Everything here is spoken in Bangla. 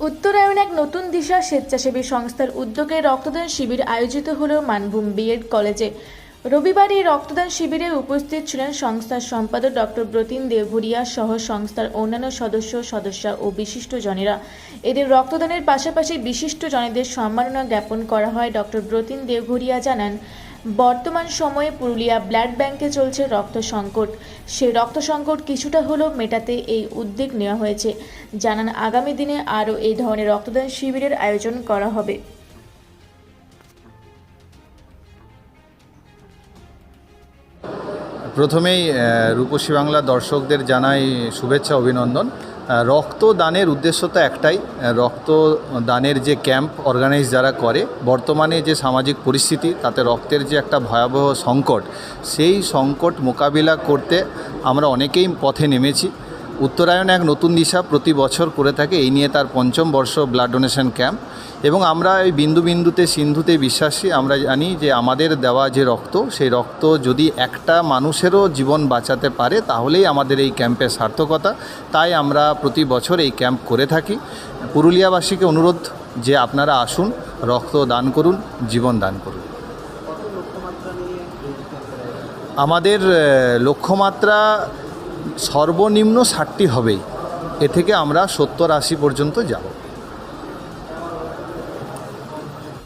উত্তরায়ণ এক নতুন দিশা স্বেচ্ছাসেবী সংস্থার উদ্যোগে রক্তদান শিবির আয়োজিত হল মানভূম বিএড কলেজে। রবিবার এই রক্তদান শিবিরে উপস্থিত ছিলেন সংস্থার সম্পাদক ডক্টর ব্রতিন দেবভুরিয়া সহ সংস্থার অন্যান্য সদস্য, সদস্যা ও বিশিষ্ট জনেরা এদের রক্তদানের পাশাপাশি বিশিষ্ট জনেদের সম্মাননা জ্ঞাপন করা হয়। ডক্টর ব্রতিন দেবভুরিয়া জানান বর্তমান সময়ে পুরুলিয়া ব্লাড ব্যাংকে চলছে রক্ত সংকট। সেই রক্ত সংকট কিছুটা হলেও মেটাতে এই উদ্যোগ নেওয়া হয়েছে। জানান, আগামী দিনে আরও এই ধরনের রক্তদান শিবিরের আয়োজন করা হবে। প্রথমেই রূপসী বাংলা দর্শকদের জানাই শুভেচ্ছা, অভিনন্দন। রক্তদানের উদ্দেশ্য তো একটাই রক্ত রক্তদানের যে ক্যাম্প অর্গানাইজ যারা করে, বর্তমানে যে সামাজিক পরিস্থিতি, তাতে রক্তের যে একটা ভয়াবহ সংকট, সেই সংকট মোকাবিলা করতে আমরা অনেকেই পথে নেমেছি। উত্তরায়ণ এক নতুন দিশা প্রতি বছর করে থাকে। এই নিয়ে তার পঞ্চম বর্ষ ব্লাড ডোনেশন ক্যাম্প। এবং আমরা এই বিন্দু বিন্দুতে, সিন্ধুতে বিশ্বাসী। আমরা জানি যে আমাদের দেওয়া যে রক্ত, সেই রক্ত যদি একটা মানুষেরও জীবন বাঁচাতে পারে, তাহলেই আমাদের এই ক্যাম্পের সার্থকতা। তাই আমরা প্রতি বছর এই ক্যাম্প করে থাকি। পুরুলিয়াবাসীকে অনুরোধ যে আপনারা আসুন, রক্ত দান করুন, জীবন দান করুন। আমাদের লক্ষ্যমাত্রা সর্বনিম্ন ষাটটি হবেই এ থেকে আমরা সত্তর আশি পর্যন্ত যাব।